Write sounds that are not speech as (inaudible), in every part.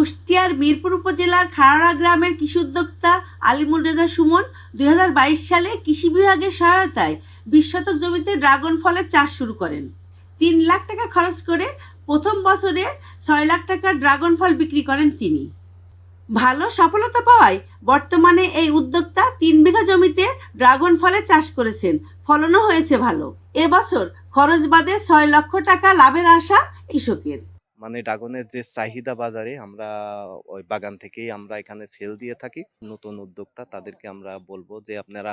কুষ্টিয়ার মিরপুর উপজেলার খাড়া গ্রামের কৃষি উদ্যোক্তা আলিমুল রেজা সুমন দুই হাজার বাইশ সালে কৃষি বিভাগের সহায়তায় বিশ শতক জমিতে ড্রাগন ফলের চাষ শুরু করেন। তিন লাখ টাকা খরচ করে প্রথম বছরে ছয় লাখ টাকার ড্রাগন ফল বিক্রি করেন তিনি। ভালো সফলতা পাওয়ায় বর্তমানে এই উদ্যোক্তা তিন বিঘা জমিতে ড্রাগন ফলের চাষ করেছেন। ফলনও হয়েছে ভালো। এবছর খরচ বাদে ছয় লক্ষ টাকা লাভের আশা কৃষকের। মানে ড্রাগনের যে চাহিদা বাজারে আমরা ওই বাগান থেকেই আমরা এখানে সেল দিয়ে থাকি। নতুন উদ্যোক্তা তাদেরকে আমরা বলব যে, আপনারা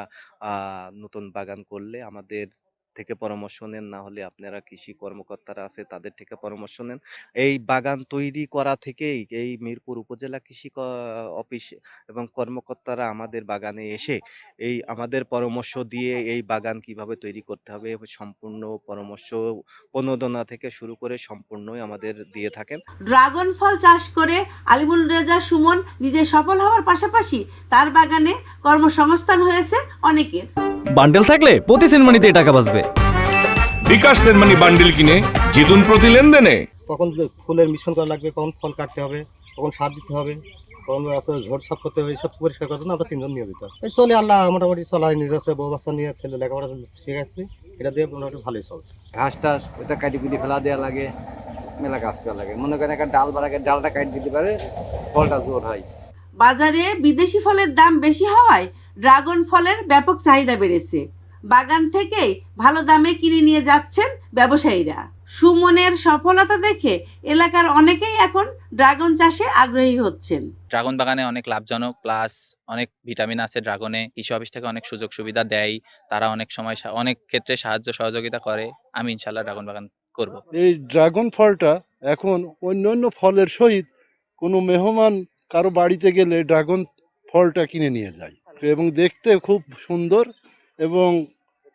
নতুন বাগান করলে আমাদের থেকে পরামর্শ নেন, না হলে আপনারা কৃষি কর্মকর্তারা আছে তাদের থেকে পরামর্শ নেন। এই বাগান তৈরি করা থেকেই এই মিরপুর উপজেলা কৃষি অফিস এবং কর্মকর্তারা আমাদের বাগানে এসে এই আমাদের পরামর্শ দিয়ে এই বাগান কীভাবে তৈরি করতে হবে, সম্পূর্ণ পরামর্শ প্রণোদনা থেকে শুরু করে সম্পূর্ণই আমাদের দিয়ে থাকেন। ড্রাগন ফল চাষ করে আলিমুল রেজা সুমন নিজে সফল হওয়ার পাশাপাশি তার বাগানে কর্মসংস্থান হয়েছে অনেকের। বান্ডেল থাকলে প্রতি সেনমানিতে টাকা বাঁচবে। বিকাশ সেনমানি বান্ডিল কিনে জিতুন প্রতি লেনদেনে। কখন ফুলের মিশ্রণ করা লাগবে কখন ফল কাটতে হবে কখন সার দিতে হবে কখন আসলে ঝোট সাফ করতে হবে সব পরিষ্কার করার জন্য আমরা তিনজন নিয়োজিত। এই চলে আল্লাহ মোটামুটি চলাই নিয়ে যাচ্ছে বউ বাচ্চা নিয়ে ছেলে লেখাপড়া শিখাচ্ছি এটা দিয়ে মোটামুটি ভালোই চলছে। ঘাস টাস ওটা কাটি কুটি ফেলা দেওয়া লাগে মেলা কাজ করা লাগে। মনে করেন একটা ডাল বাড়াকে ডালটা কাটি দিতে পারে ফলটা জোর হয়। বাজারে বিদেশি ফলের দাম বেশি হওয়ায় ড্রাগন ফলের ব্যাপক চাহিদা বেড়েছে। বাগান থেকেই ভালো দামে কিনে নিয়ে যাচ্ছেন ব্যবসায়ীরা। সুমনের সফলতা দেখে এলাকার অনেকেই এখন ড্রাগন চাষে আগ্রহী হচ্ছেন। ড্রাগন বাগানে অনেক লাভজনক প্লাস অনেক ভিটামিন আছে ড্রাগনে। কৃষি অফিস থেকে অনেক সুযোগ সুবিধা দেয়। তারা অনেক সময় সা- অনেক ক্ষেত্রে সাহায্য সহযোগিতা করে। আমি ইনশাল্লাহ ড্রাগন বাগান করব। এই ড্রাগন ফলটা এখন অন্যান্য ফলের সহিত কোনো মেহমান কারও বাড়িতে গেলে ড্রাগন ফলটা কিনে নিয়ে যায়। এবং দেখতে খুব সুন্দর এবং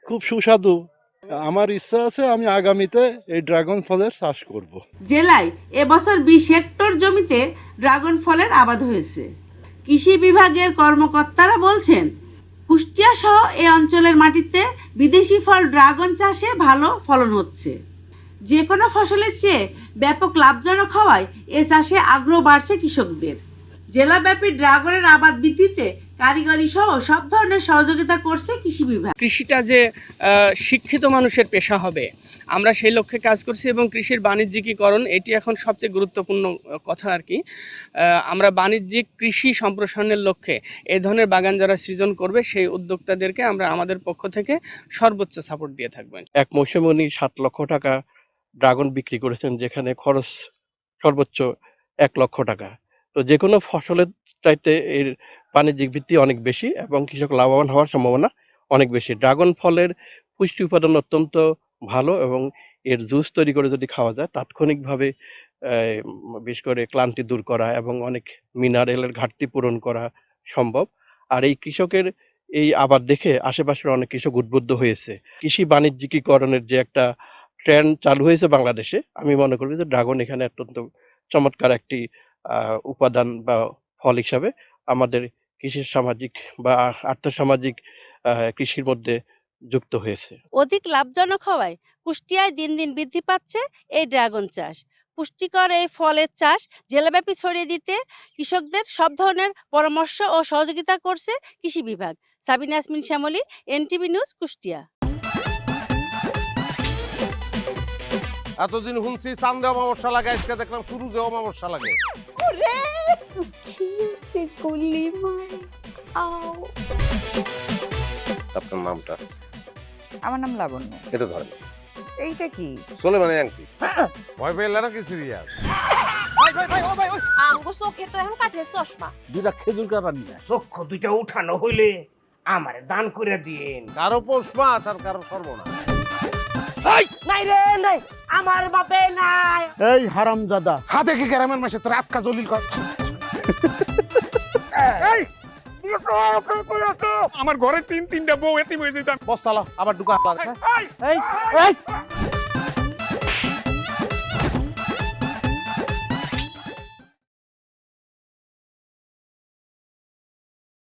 খুব সুস্বাদু। আমার ইচ্ছা আছে আমি আগামীতে এই ড্রাগন ফলের চাষ করব। জেলায় এবছর বিশ হেক্টর জমিতে ড্রাগন ফলের আবাদ হয়েছে। কৃষি বিভাগের কর্মকর্তারা বলছেন, কুষ্টিয়া সহ এই অঞ্চলের মাটিতে বিদেশি ফল ড্রাগন চাষে ভালো ফলন হচ্ছে। যে কোনো ফসলের চেয়ে ব্যাপক লাভজনক হওয়ায় এ চাষে আগ্রহ বাড়ছে কৃষকদের। জেলাব্যাপী ড্রাগনের আবাদ বৃদ্ধিতে কারিগরি সহ সব ধরনের সহযোগিতা করছে কৃষি বিভাগ। কৃষিটা যে শিক্ষিত মানুষের পেশা হবে আমরা সেই লক্ষ্যে কাজ করছি এবং কৃষির বাণিজ্যিকীকরণ এটি এখন সবচেয়ে গুরুত্বপূর্ণ কথা আর কি। আমরা বাণিজ্যিক কৃষি সম্প্রসারণের লক্ষ্যে এই ধরনের বাগান যারা সৃজন করবে সেই উদ্যোক্তাদেরকে আমরা আমাদের পক্ষ থেকে সর্বোচ্চ সাপোর্ট দিয়ে থাকব। এক মৌসুমে উনি সাত লক্ষ টাকা ড্রাগন বিক্রি করেছেন যেখানে খরচ সর্বোচ্চ এক লক্ষ টাকা। তো যে কোনো ফসলের চাইতে এর বাণিজ্যিক ভিত্তি অনেক বেশি এবং কৃষক লাভবান হওয়ার সম্ভাবনা অনেক বেশি। ড্রাগন ফলের পুষ্টি উপাদান অত্যন্ত ভালো এবং এর জুস তৈরি করে যদি খাওয়া যায়, তাৎক্ষণিকভাবে বিশেষ করে ক্লান্তি দূর করা এবং অনেক মিনারেলের ঘাটতি পূরণ করা সম্ভব। আর এই কৃষকের এই আবাদ দেখে আশেপাশের অনেক কৃষক উদ্বুদ্ধ হয়েছে। কৃষি বাণিজ্যিকীকরণের যে একটা ট্রেন্ড চালু হয়েছে বাংলাদেশে, আমি মনে করি যে ড্রাগন এখানে অত্যন্ত চমৎকার একটি উপাদান বা ফল হিসাবে আমাদের কৃষি সামাজিক বা আর্থসামাজিক কৃষির মধ্যে যুক্ত হয়েছে। অধিক লাভজনক হওয়ায় কুষ্টিয়ায় দিন দিন বৃদ্ধি পাচ্ছে এই ড্রাগন চাষ। পুষ্টিকর এই ফলের চাষ জেলাব্যাপী ছড়িয়ে দিতে কৃষকদের সব ধরনের পরামর্শ ও সহযোগিতা করছে কৃষি বিভাগ। Sabina Yasmin Shyamali NTV news Kushtia. এতদিন শুনছি চান্দে অমাবস্যা লাগে আজকে দেখলাম শুরু যে অমাবস্যা লাগে। আপনার নামটা? আমার নাম লাবণ্য। এটা ধরেন। এইটা কি? মানে আংটি ভয় পেলে নাকি সিরিয়াস? আমগো চোখে তো এখন কাঠের চশমা। দুটা খেজুর কাটা নিয়ে চক্ষু দুইটা উঠানো হইলে আমার দান করে দিন কারও পোষ মাছ আর কারও সর্বনা নাই রে নাই। আমার বাপে নাই। এই হারামজাদা। হাতে কি গ্রামের মাসে তোর আটকা জলিল কর? (laughs) আমার ঘরে তিন তিনটা বউ এতিম হয়ে যেতাম। বস্তালা আবার ঢুকা। এই এই